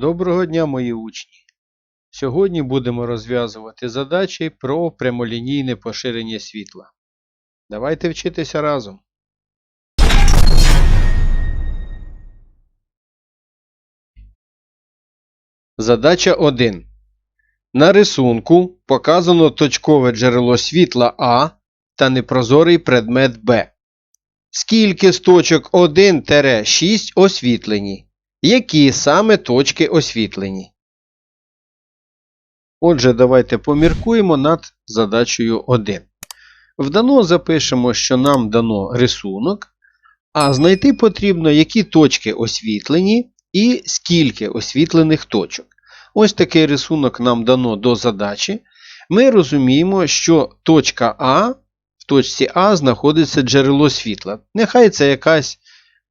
Доброго дня, мої учні! Сьогодні будемо розв'язувати задачі про прямолінійне поширення світла. Давайте вчитися разом. Задача 1. На рисунку показано точкове джерело світла А та непрозорий предмет Б. Скільки з точок 1-6 освітлені? Які саме точки освітлені? Отже, давайте поміркуємо над задачею 1. Вдано запишемо, що нам дано рисунок, а знайти потрібно, які точки освітлені і скільки освітлених точок. Ось такий рисунок нам дано до задачі. Ми розуміємо, що точка А, в точці А знаходиться джерело світла. Нехай це якась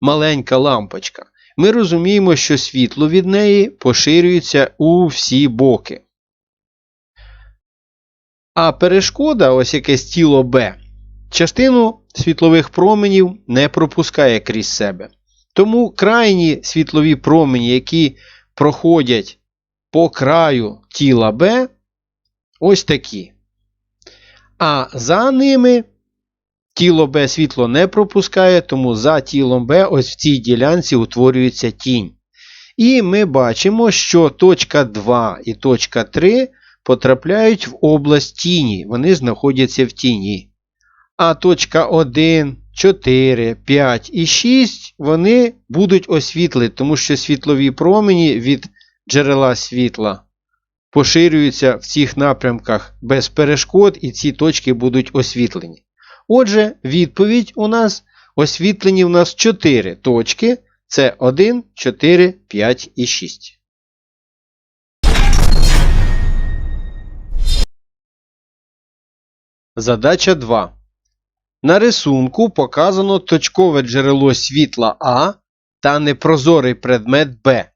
маленька лампочка ми розуміємо, що світло від неї поширюється у всі боки. А перешкода, ось якесь тіло Б, частину світлових променів не пропускає крізь себе. Тому крайні світлові промені, які проходять по краю тіла Б, ось такі. А за ними Тіло Б світло не пропускає, тому за тілом Б ось в цій ділянці утворюється тінь. І ми бачимо, що точка 2 і точка 3 потрапляють в область тіні, вони знаходяться в тіні. А точка 1, 4, 5 і 6 вони будуть освітлені, тому що світлові промені від джерела світла поширюються в цих напрямках без перешкод, і ці точки будуть освітлені. Отже, відповідь у нас освітлені у нас 4 точки. Це 1, 4, 5 і 6. Задача 2. На рисунку показано точкове джерело світла А та непрозорий предмет Б.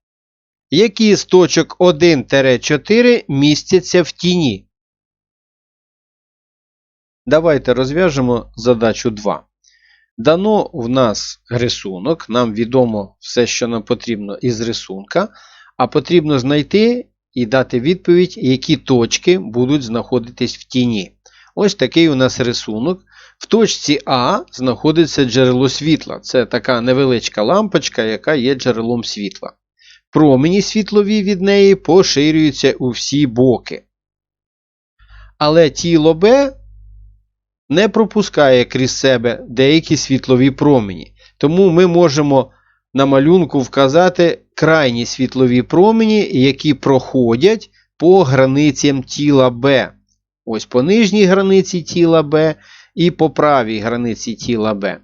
Які з точок 1-4 містяться в тіні? Давайте розв'яжемо задачу 2. Дано в нас рисунок, нам відомо все, що нам потрібно із рисунка, а потрібно знайти і дати відповідь, які точки будуть знаходитись в тіні. Ось такий у нас рисунок. В точці А знаходиться джерело світла. Це така невеличка лампочка, яка є джерелом світла. Промені світлові від неї поширюються у всі боки. Але тіло Б не пропускає крізь себе деякі світлові промені. Тому ми можемо на малюнку вказати крайні світлові промені, які проходять по границям тіла Б. Ось по нижній границі тіла Б і по правій границі тіла Б.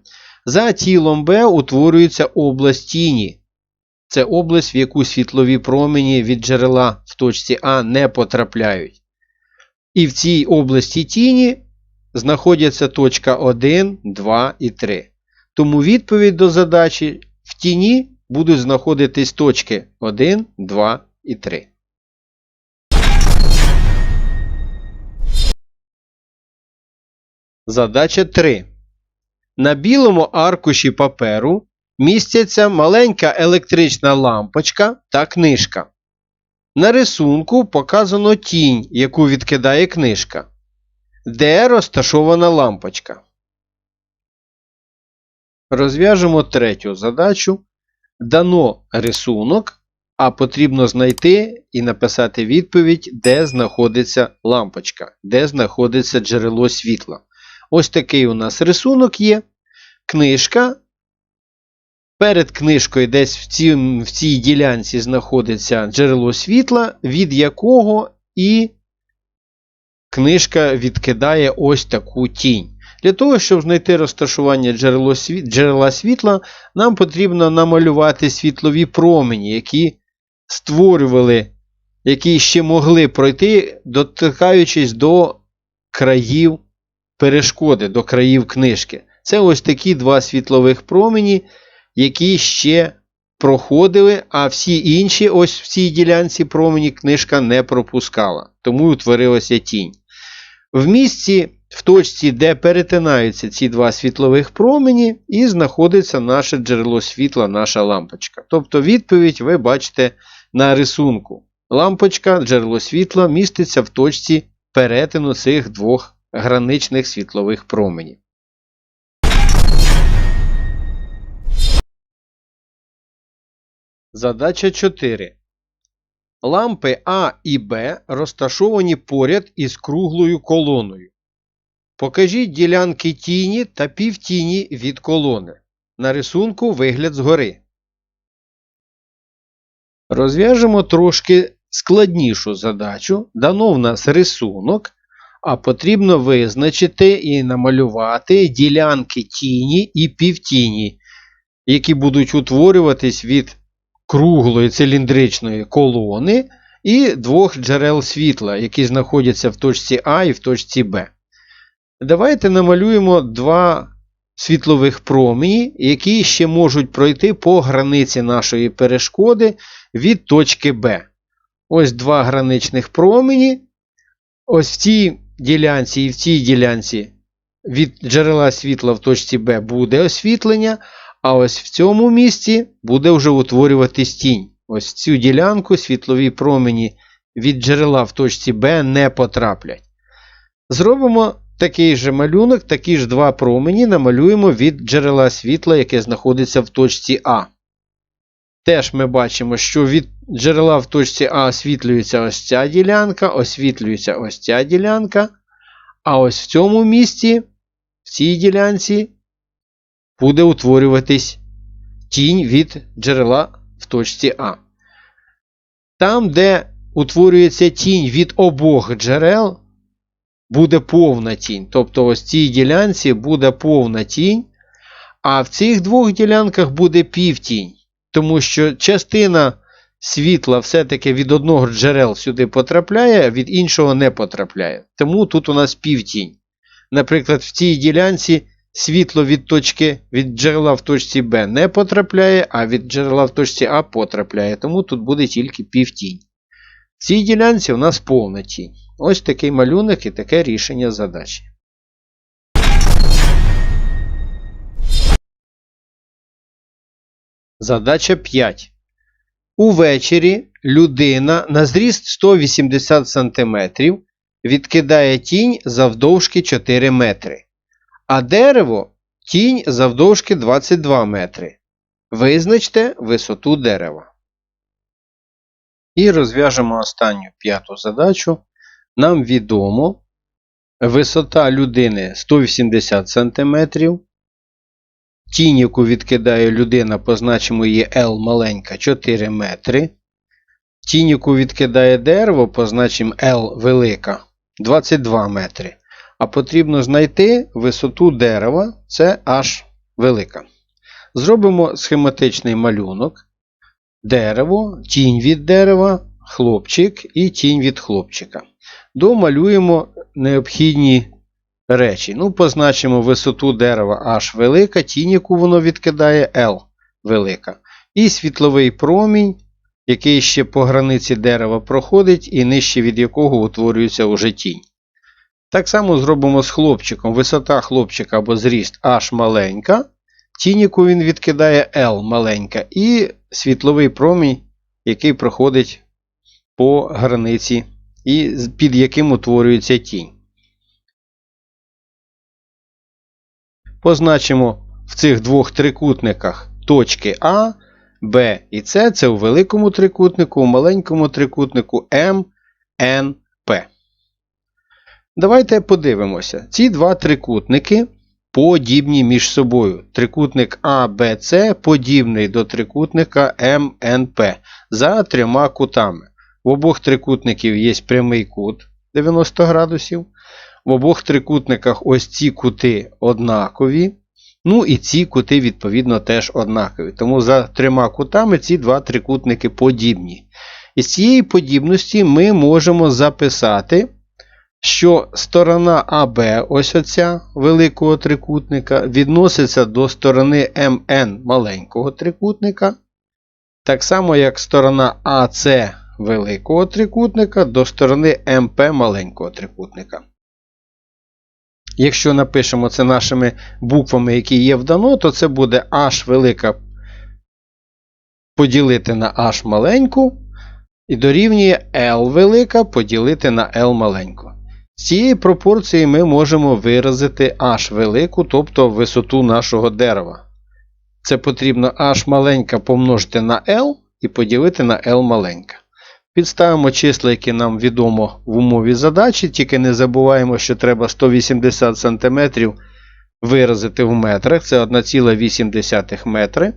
За тілом Б утворюється область тіні. Це область, в яку світлові промені від джерела в точці А не потрапляють. І в цій області тіні знаходяться точка 1, 2 і 3. Тому відповідь до задачі в тіні будуть знаходитись точки 1, 2 і 3. Задача 3. На білому аркуші паперу містяться маленька електрична лампочка та книжка. На рисунку показано тінь, яку відкидає книжка. Де розташована лампочка? Розв'яжемо третю задачу. Дано рисунок, а потрібно знайти і написати відповідь, де знаходиться лампочка, де знаходиться джерело світла. Ось такий у нас рисунок є. Книжка. Перед книжкою десь в цій, в цій ділянці знаходиться джерело світла, від якого і книжка відкидає ось таку тінь. Для того, щоб знайти розташування джерела світла, нам потрібно намалювати світлові промені, які створювали, які ще могли пройти, дотикаючись до країв перешкоди, до країв книжки. Це ось такі два світлових промені, які ще проходили, а всі інші, ось в цій ділянці промені книжка не пропускала. Тому утворилася тінь. В місці, в точці, де перетинаються ці два світлових промені, і знаходиться наше джерело світла, наша лампочка. Тобто відповідь ви бачите на рисунку. Лампочка, джерело світла міститься в точці перетину цих двох граничних світлових променів. Задача 4. Лампи А і Б розташовані поряд із круглою колоною. Покажіть ділянки тіні та півтіні від колони. На рисунку вигляд згори. Розв'яжемо трошки складнішу задачу. Дано в нас рисунок, а потрібно визначити і намалювати ділянки тіні і півтіні, які будуть утворюватись від круглої циліндричної колони і двох джерел світла, які знаходяться в точці А і в точці Б. Давайте намалюємо два світлових промені, які ще можуть пройти по границі нашої перешкоди від точки Б. Ось два граничних промені. Ось в цій ділянці і в цій ділянці від джерела світла в точці Б буде освітлення, а ось в цьому місці буде вже утворюватись тінь. Ось цю ділянку світлові промені від джерела в точці Б не потраплять. Зробимо такий же малюнок, такі ж два промені намалюємо від джерела світла, яке знаходиться в точці А. Теж ми бачимо, що від джерела в точці А освітлюється ось ця ділянка, освітлюється ось ця ділянка. А ось в цьому місці, в цій ділянці, буде утворюватись тінь від джерела в точці А. Там, де утворюється тінь від обох джерел, буде повна тінь. Тобто, ось в цій ділянці буде повна тінь, а в цих двох ділянках буде півтінь. Тому що частина світла все-таки від одного джерел сюди потрапляє, а від іншого не потрапляє. Тому тут у нас півтінь. Наприклад, в цій ділянці світло від точки від джерела в точці Б не потрапляє, а від джерела в точці А потрапляє. Тому тут буде тільки півтінь. В цій ділянці у нас повна тінь. Ось такий малюнок і таке рішення задачі. Задача 5. Увечері людина на зріст 180 см відкидає тінь завдовжки 4 метри, а дерево тінь завдовжки 22 метри. Визначте висоту дерева. І розв'яжемо останню п'яту задачу. Нам відомо висота людини 180 см. Тінь, яку відкидає людина, позначимо її L маленька 4 метри. Тінь, яку відкидає дерево, позначимо L велика 22 метри. А потрібно знайти висоту дерева, це H велика. Зробимо схематичний малюнок. Дерево, тінь від дерева, хлопчик і тінь від хлопчика. Домалюємо необхідні речі. Ну, позначимо висоту дерева H велика, тінь, яку воно відкидає L велика. І світловий промінь, який ще по границі дерева проходить, і нижче від якого утворюється уже тінь. Так само зробимо з хлопчиком. Висота хлопчика або зріст H маленька, тінь, яку він відкидає L маленька, і світловий промінь, який проходить по границі, і під яким утворюється тінь. Позначимо в цих двох трикутниках точки А, Б і С. Це у великому трикутнику, у маленькому трикутнику М, Н. Давайте подивимося. Ці два трикутники подібні між собою. Трикутник А, Б, С подібний до трикутника М, Н, П за трьома кутами. В обох трикутників є прямий кут 90 градусів. В обох трикутниках ось ці кути однакові. Ну і ці кути, відповідно, теж однакові. Тому за трьома кутами ці два трикутники подібні. І з цієї подібності ми можемо записати, що сторона АБ, ось оця великого трикутника, відноситься до сторони МН маленького трикутника. Так само, як сторона АС великого трикутника до сторони МП маленького трикутника. Якщо напишемо це нашими буквами, які є в дано, то це буде H велика поділити на H маленьку, і дорівнює L велика поділити на L маленьку. З цієї пропорції ми можемо виразити h велику, тобто висоту нашого дерева. Це потрібно h маленька помножити на L і поділити на L маленька. Підставимо числа, які нам відомо в умові задачі, тільки не забуваємо, що треба 180 см виразити в метрах, це 1,8 метри.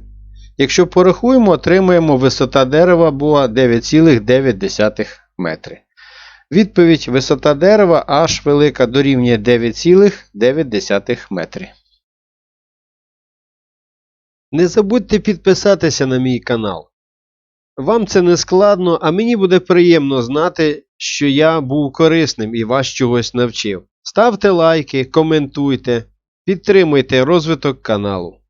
Якщо порахуємо, отримаємо висота дерева була 9,9 метри. Відповідь висота дерева H велика дорівнює 9,9 метри. Не забудьте підписатися на мій канал. Вам це не складно, а мені буде приємно знати, що я був корисним і вас чогось навчив. Ставте лайки, коментуйте, підтримуйте розвиток каналу.